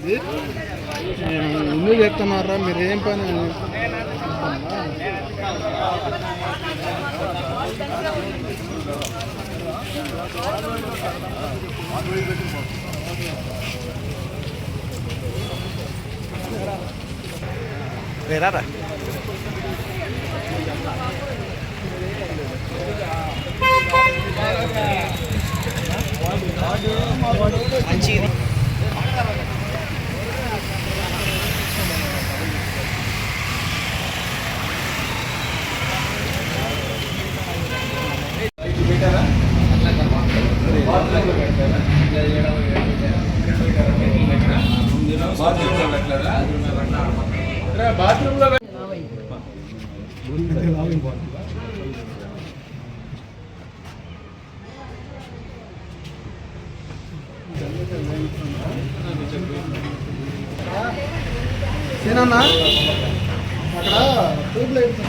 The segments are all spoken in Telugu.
వచ్చింది ఎందుకు చెప్తున్నారా మీరు ఏం పని? Verara. సేనా అక్కడ ట్యూబ్ లైట్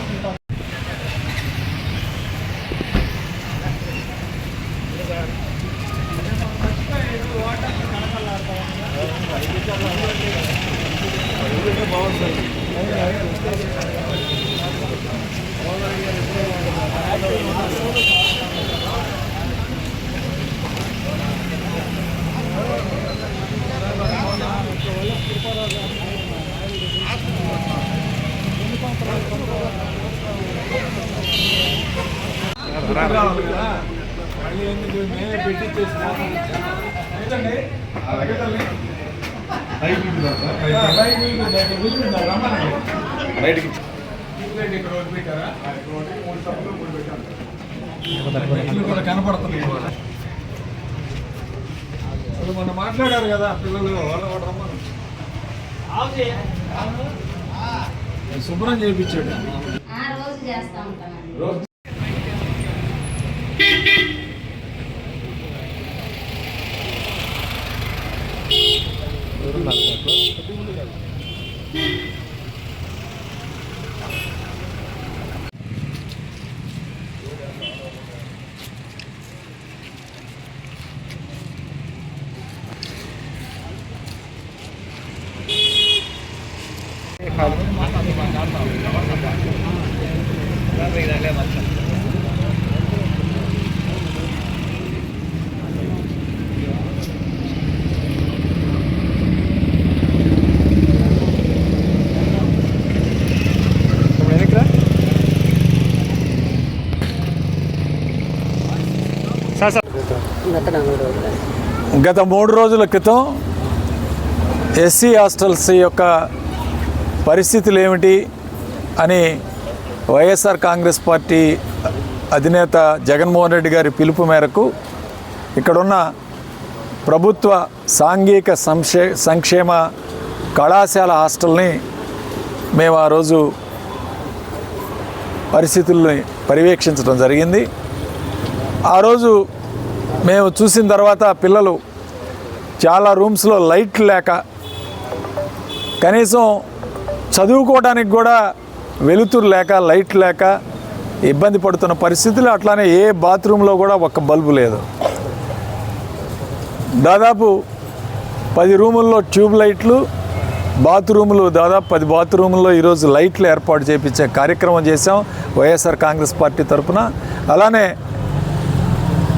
కనపడుతుంది వాళ్ళు మొన్న మాట్లాడారు కదా పిల్లలు వాళ్ళు కూడా రమ్మను. శుభ్రం చేయించాడు. ఆ రోజు గత మూడు రోజుల క్రితం ఎస్సీ హాస్టల్స్ యొక్క పరిస్థితులు ఏమిటి అని వైఎస్ఆర్ కాంగ్రెస్ పార్టీ అధినేత జగన్మోహన్ రెడ్డి గారి పిలుపు మేరకు ఇక్కడున్న ప్రభుత్వ సాంఘిక సంక్షే సంక్షేమ కళాశాల హాస్టల్ని మేము ఆ రోజు పరిస్థితుల్ని పర్యవేక్షించడం జరిగింది. ఆ రోజు మేము చూసిన తర్వాత పిల్లలు చాలా రూమ్స్లో లైట్ లేక కనీసం చదువుకోవడానికి కూడా వెలుతురు లేక లైట్ లేక ఇబ్బంది పడుతున్న పరిస్థితులు అట్లానే ఏ బాత్రూంలో కూడా ఒక్క బల్బు లేదు. దాదాపు పది రూముల్లో ట్యూబ్ లైట్లు బాత్రూములు దాదాపు పది బాత్రూముల్లో ఈరోజు లైట్లు ఏర్పాటు చేయించే కార్యక్రమం చేశాం వైఎస్ఆర్ కాంగ్రెస్ పార్టీ తరఫున అలానే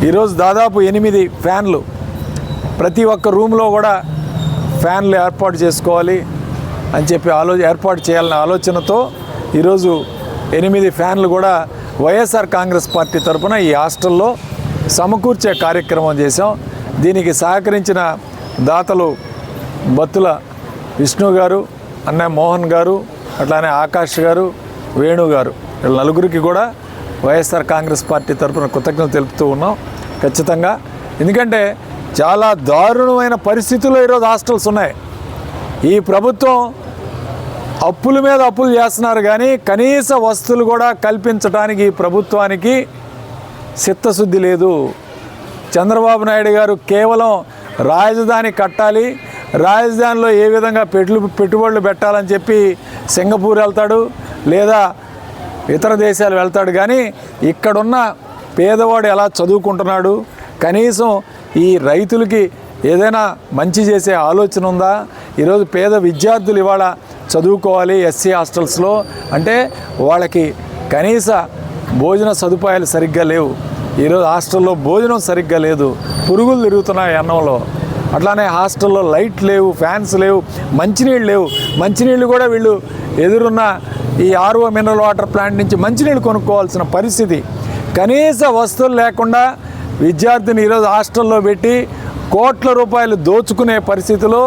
ఈరోజు దాదాపు ఎనిమిది ఫ్యాన్లు. ప్రతి ఒక్క రూమ్లో కూడా ఫ్యాన్లు ఏర్పాటు చేసుకోవాలి అని చెప్పి ఆలో ఏర్పాటు చేయాలనే ఆలోచనతో ఈరోజు ఎనిమిది ఫ్యాన్లు కూడా వైఎస్ఆర్ కాంగ్రెస్ పార్టీ తరఫున ఈ హాస్టల్లో సమకూర్చే కార్యక్రమం చేశాం. దీనికి సహకరించిన దాతలు బత్తుల విష్ణు గారు అన్నయ్య మోహన్ గారు అట్లానే ఆకాష్ గారు వేణు గారు. వీళ్ళ నలుగురికి కూడా వైఎస్ఆర్ కాంగ్రెస్ పార్టీ తరఫున కృతజ్ఞతలు తెలుపుతూ ఉన్నాం. ఖచ్చితంగా. ఎందుకంటే చాలా దారుణమైన పరిస్థితుల్లో ఈరోజు హాస్టల్స్ ఉన్నాయి. ఈ ప్రభుత్వం అప్పుల మీద అప్పులు చేస్తున్నారు కానీ కనీస వస్తువులు కూడా కల్పించడానికి ఈ ప్రభుత్వానికి చిత్తశుద్ధి లేదు. చంద్రబాబు నాయుడు గారు కేవలం రాజధాని కట్టాలి రాజధానిలో ఏ విధంగా పెట్లు పెట్టుబడులు పెట్టాలని చెప్పి సింగపూర్ వెళ్తాడు లేదా ఇతర దేశాలు వెళ్తాడు. కానీ ఇక్కడున్న పేదవాడు ఎలా చదువుకుంటున్నాడు? కనీసం ఈ రైతులకి ఏదైనా మంచి చేసే ఆలోచన ఉందా? ఈరోజు పేద విద్యార్థులు ఇవాళ చదువుకోవాలి ఎస్సీ హాస్టల్స్లో. అంటే వాళ్ళకి కనీస భోజన సదుపాయాలు సరిగ్గా లేవు. ఈరోజు హాస్టల్లో భోజనం సరిగ్గా లేదు. పురుగులు తిరుగుతున్నాయి అన్నంలో. అట్లానే హాస్టల్లో లైట్ లేవు ఫ్యాన్స్ లేవు మంచినీళ్ళు లేవు. మంచినీళ్ళు కూడా వీళ్ళు ఎదురున్న ఈ ఆర్ఓ మినరల్ వాటర్ ప్లాంట్ నుంచి మంచినీళ్ళు కొనుక్కోవాల్సిన పరిస్థితి కనీస వస్తువులు లేకుండా విద్యార్థిని ఈరోజు హాస్టల్లో పెట్టి కోట్ల రూపాయలు దోచుకునే పరిస్థితిలో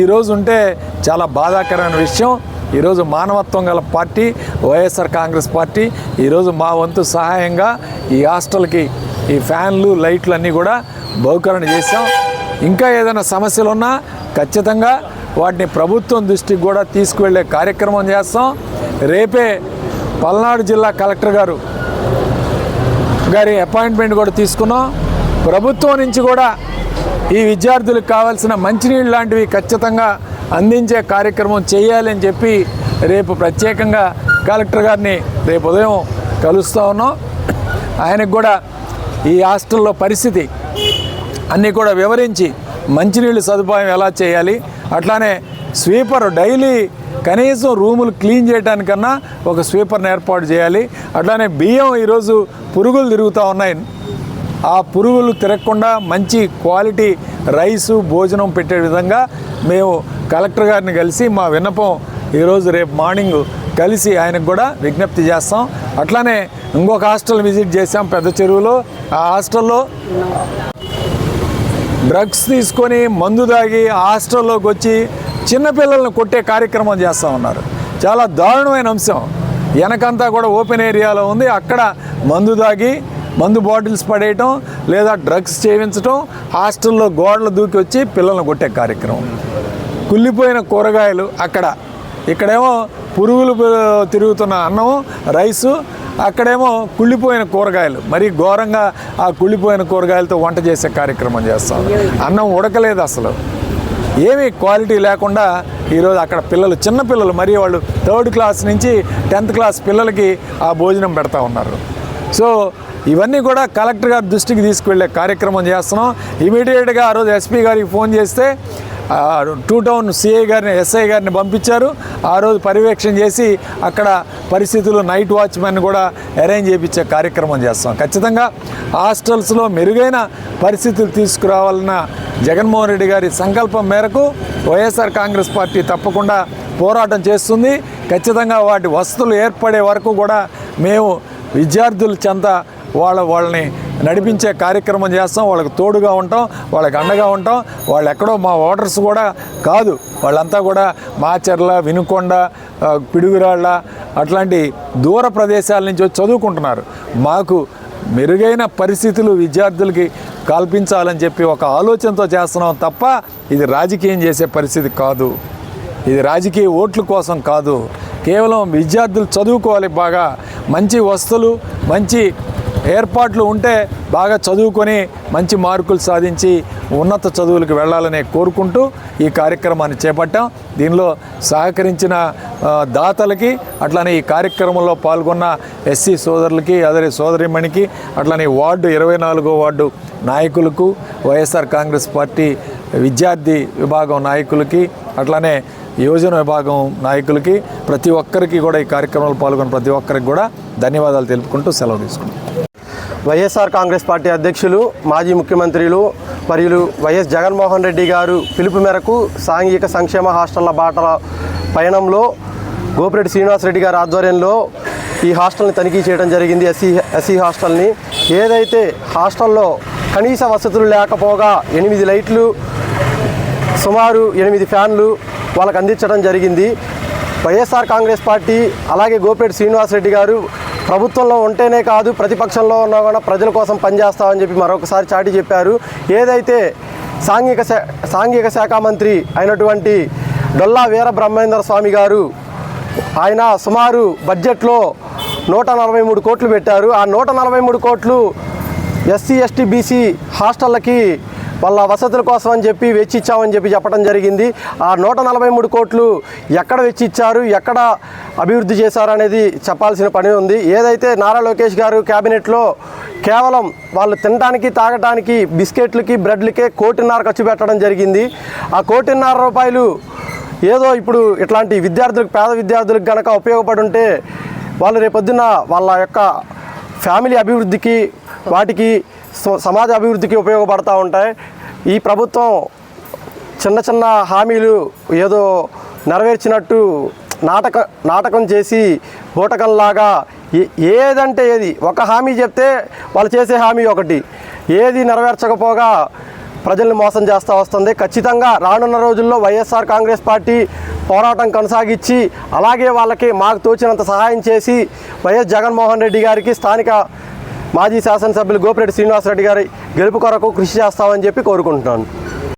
ఈరోజు ఉంటే చాలా బాధాకరమైన విషయం. ఈరోజు మానవత్వం గల పార్టీ వైఎస్ఆర్ కాంగ్రెస్ పార్టీ ఈరోజు మా వంతు సహాయంగా ఈ హాస్టల్కి ఈ ఫ్యాన్లు లైట్లు అన్నీ కూడా బహుకరణ చేశాం. ఇంకా ఏదైనా సమస్యలు ఉన్నా ఖచ్చితంగా వాటిని ప్రభుత్వం దృష్టికి కూడా తీసుకువెళ్ళే కార్యక్రమం చేస్తాం. రేపే పల్నాడు జిల్లా కలెక్టర్ గారు గారి అపాయింట్మెంట్ కూడా తీసుకున్నాం. ప్రభుత్వం నుంచి కూడా ఈ విద్యార్థులకు కావాల్సిన మంచినీళ్ళు లాంటివి ఖచ్చితంగా అందించే కార్యక్రమం చేయాలని చెప్పి రేపు ప్రత్యేకంగా కలెక్టర్ గారిని రేపు ఉదయం కలుస్తూ ఉన్నాం. ఆయనకు కూడా ఈ హాస్టల్లో పరిస్థితి అన్నీ కూడా వివరించి మంచినీళ్ళు సదుపాయం ఎలా చేయాలి అట్లానే స్వీపర్ డైలీ కనీసం రూములు క్లీన్ చేయడానికన్నా ఒక స్వీపర్ని ఏర్పాటు చేయాలి. అట్లానే బియ్యం ఈరోజు పురుగులు తిరుగుతూ ఉన్నాయి. ఆ పురుగులు తిరగకుండా మంచి క్వాలిటీ రైసు భోజనం పెట్టే విధంగా మేము కలెక్టర్ గారిని కలిసి మా విన్నపం ఈరోజు రేపు మార్నింగ్ కలిసి ఆయనకు కూడా విజ్ఞప్తి చేస్తాం. అట్లానే ఇంకొక హాస్టల్ విజిట్ చేసాం పెద్ద చెరువులో. ఆ హాస్టల్లో డ్రగ్స్ తీసుకొని మందు తాగి హాస్టల్లోకి వచ్చి చిన్నపిల్లలను కొట్టే కార్యక్రమం చేస్తూ ఉన్నారు. చాలా దారుణమైన అంశం. వెనకంతా కూడా ఓపెన్ ఏరియాలో ఉంది. అక్కడ మందు తాగి మందు బాటిల్స్ పడేయటం లేదా డ్రగ్స్ చేయించటం హాస్టల్లో గోడలు దూకి వచ్చి పిల్లల్ని కొట్టే కార్యక్రమం. కుళ్ళిపోయిన కూరగాయలు అక్కడ. ఇక్కడేమో పురుగులు తిరుగుతున్న అన్నం రైసు అక్కడేమో కుళ్ళిపోయిన కూరగాయలు. మరి ఘోరంగా ఆ కుళ్ళిపోయిన కూరగాయలతో వంట చేసే కార్యక్రమం చేస్తాం అన్నం ఉడకలేదు అసలు. ఏమీ క్వాలిటీ లేకుండా ఈరోజు అక్కడ పిల్లలు చిన్న పిల్లలు మరి వాళ్ళు థర్డ్ క్లాస్ నుంచి టెన్త్ క్లాస్ పిల్లలకి ఆ భోజనం పెడతా ఉన్నారు. సో ఇవన్నీ కూడా కలెక్టర్ గారి దృష్టికి తీసుకువెళ్ళే కార్యక్రమం చేస్తున్నాం. ఇమీడియట్గా ఆ రోజు ఎస్పీ గారికి ఫోన్ చేస్తే టూ టౌన్ సిఐ గారిని ఎస్ఐ గారిని పంపించారు. ఆ రోజు పర్యవేక్షణ చేసి అక్కడ పరిస్థితులు నైట్ వాచ్మెన్ కూడా అరేంజ్ చేయించే కార్యక్రమం చేస్తాం. ఖచ్చితంగా హాస్టల్స్లో మెరుగైన పరిస్థితులు తీసుకురావాలన్న జగన్మోహన్ రెడ్డి గారి సంకల్పం మేరకు వైఎస్ఆర్ కాంగ్రెస్ పార్టీ తప్పకుండా పోరాటం చేస్తుంది. ఖచ్చితంగా వాటి వసతులు ఏర్పడే వరకు కూడా మేము విద్యార్థుల చెంత వాళ్ళ వాళ్ళని నడిపించే కార్యక్రమం చేస్తాం. వాళ్ళకి తోడుగా ఉంటాం. వాళ్ళకి అండగా ఉంటాం. వాళ్ళు ఎక్కడో మా ఓటర్స్ కూడా కాదు. వాళ్ళంతా కూడా మాచర్ల వినుకొండ పిడుగురాళ్ళ అట్లాంటి దూర ప్రదేశాల నుంచి చదువుకుంటున్నారు. మాకు మెరుగైన పరిస్థితులు విద్యార్థులకి కల్పించాలని చెప్పి ఒక ఆలోచనతో చేస్తున్నాం తప్ప ఇది రాజకీయం చేసే పరిస్థితి కాదు. ఇది రాజకీయ ఓట్ల కోసం కాదు. కేవలం విద్యార్థులు చదువుకోవాలి బాగా. మంచి వస్తువులు మంచి ఏర్పాట్లు ఉంటే బాగా చదువుకొని మంచి మార్కులు సాధించి ఉన్నత చదువులకు వెళ్ళాలని కోరుకుంటూ ఈ కార్యక్రమాన్ని చేపట్టాం. దీనిలో సహకరించిన దాతలకి అట్లానే ఈ కార్యక్రమంలో పాల్గొన్న ఎస్సీ సోదరులకి అదే సోదరిమణికి అట్లానే వార్డు ఇరవై నాలుగో వార్డు నాయకులకు వైఎస్ఆర్ కాంగ్రెస్ పార్టీ విద్యార్థి విభాగం నాయకులకి అట్లానే యువజన విభాగం నాయకులకి ప్రతి ఒక్కరికి కూడా ఈ కార్యక్రమంలో పాల్గొన్న ప్రతి ఒక్కరికి కూడా ధన్యవాదాలు తెలుపుకుంటూ సెలవు తీసుకుంటాం వైఎస్ఆర్ కాంగ్రెస్ పార్టీ అధ్యక్షులు మాజీ ముఖ్యమంత్రులు మరియు వైఎస్ జగన్మోహన్ రెడ్డి గారు పిలుపు మేరకు సాంఘిక సంక్షేమ హాస్టళ్ళ బాటల పయనంలో గోపిరెడ్డి శ్రీనివాసరెడ్డి గారి ఆధ్వర్యంలో ఈ హాస్టల్ని తనిఖీ చేయడం జరిగింది. ఎస్సీ ఎస్సీ హాస్టల్ని. ఏదైతే హాస్టల్లో కనీస వసతులు లేకపోగా ఎనిమిది లైట్లు సుమారు ఎనిమిది ఫ్యాన్లు వాళ్ళకి అందించడం జరిగింది. వైఎస్ఆర్ కాంగ్రెస్ పార్టీ అలాగే గోపేటి శ్రీనివాసరెడ్డి గారు ప్రభుత్వంలో ఉంటేనే కాదు ప్రతిపక్షంలో ఉన్నా కూడా ప్రజల కోసం పనిచేస్తామని చెప్పి మరొకసారి చాటి చెప్పారు. ఏదైతే సాంఘిక శా సాంఘిక శాఖ మంత్రి అయినటువంటి డొల్లా వీర బ్రహ్మేంద్ర స్వామి గారు ఆయన సుమారు బడ్జెట్లో నూట నలభై మూడు కోట్లు పెట్టారు. ఆ నూట నలభై మూడు కోట్లు ఎస్సీ ఎస్టీ బీసీ హాస్టళ్ళకి వాళ్ళ వసతుల కోసం అని చెప్పి వెచ్చిచ్చామని చెప్పి చెప్పడం జరిగింది. ఆ నూట నలభై మూడు కోట్లు ఎక్కడ వెచ్చిచ్చారు ఎక్కడ అభివృద్ధి చేశారు అనేది చెప్పాల్సిన పని ఉంది. ఏదైతే నారా లోకేష్ గారు క్యాబినెట్లో కేవలం వాళ్ళు తినడానికి తాగడానికి బిస్కెట్లకి బ్రెడ్లకే కోటిన్నర ఖర్చు పెట్టడం జరిగింది. ఆ కోటిన్నర రూపాయలు ఏదో ఇప్పుడు ఇట్లాంటి విద్యార్థులకు పేద విద్యార్థులకు గనక ఉపయోగపడి ఉంటే వాళ్ళు రేపొద్దున వాళ్ళ యొక్క ఫ్యామిలీ అభివృద్ధికి వాటికి సమాజ అభివృద్ధికి ఉపయోగపడతా ఉంటాయి. ఈ ప్రభుత్వం చిన్న చిన్న హామీలు ఏదో నెరవేర్చినట్టు నాటక నాటకం చేసి బూటకంలాగా ఏదంటే ఏది ఒక హామీ చెప్తే వాళ్ళు చేసే హామీ ఒకటి. ఏది నెరవేర్చకపోగా ప్రజల్ని మోసం చేస్తూ వస్తుంది. ఖచ్చితంగా రానున్న రోజుల్లో వైఎస్ఆర్ కాంగ్రెస్ పార్టీ పోరాటం కొనసాగించి అలాగే వాళ్ళకి మాకు తోచినంత సహాయం చేసి వైఎస్ జగన్మోహన్ రెడ్డి గారికి స్థానిక మాజీ శాసనసభ్యులు గోపిరెడ్డి శ్రీనివాసరెడ్డి గారి గెలుపు కొరకు కృషి చేస్తామని చెప్పి కోరుకుంటున్నాను.